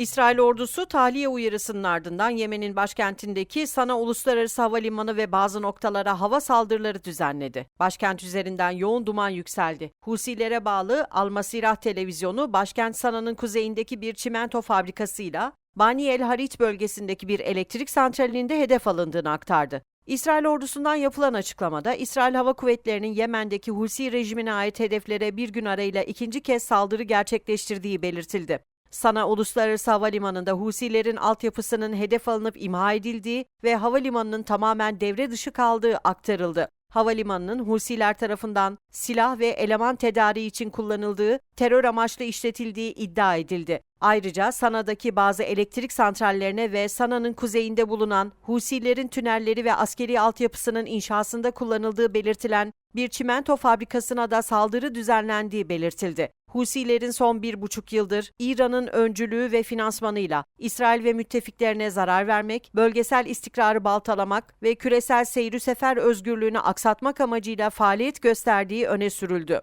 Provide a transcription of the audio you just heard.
İsrail ordusu tahliye uyarısının ardından Yemen'in başkentindeki Sana Uluslararası Havalimanı ve bazı noktalara hava saldırıları düzenledi. Başkent üzerinden yoğun duman yükseldi. Husilere bağlı Al Masirah televizyonu başkent Sana'nın kuzeyindeki bir çimento fabrikasıyla Bani El Hariç bölgesindeki bir elektrik santralinde hedef alındığını aktardı. İsrail ordusundan yapılan açıklamada İsrail Hava Kuvvetleri'nin Yemen'deki Husi rejimine ait hedeflere bir gün arayla ikinci kez saldırı gerçekleştirdiği belirtildi. Sana Uluslararası Havalimanı'nda Husilerin altyapısının hedef alınıp imha edildiği ve havalimanının tamamen devre dışı kaldığı aktarıldı. Havalimanının Husiler tarafından silah ve eleman tedariği için kullanıldığı, terör amaçlı işletildiği iddia edildi. Ayrıca Sana'daki bazı elektrik santrallerine ve Sana'nın kuzeyinde bulunan Husilerin tünelleri ve askeri altyapısının inşasında kullanıldığı belirtilen bir çimento fabrikasına da saldırı düzenlendiği belirtildi. Husilerin son bir buçuk yıldır İran'ın öncülüğü ve finansmanıyla İsrail ve müttefiklerine zarar vermek, bölgesel istikrarı baltalamak ve küresel seyri sefer özgürlüğünü aksatmak amacıyla faaliyet gösterdiği öne sürüldü.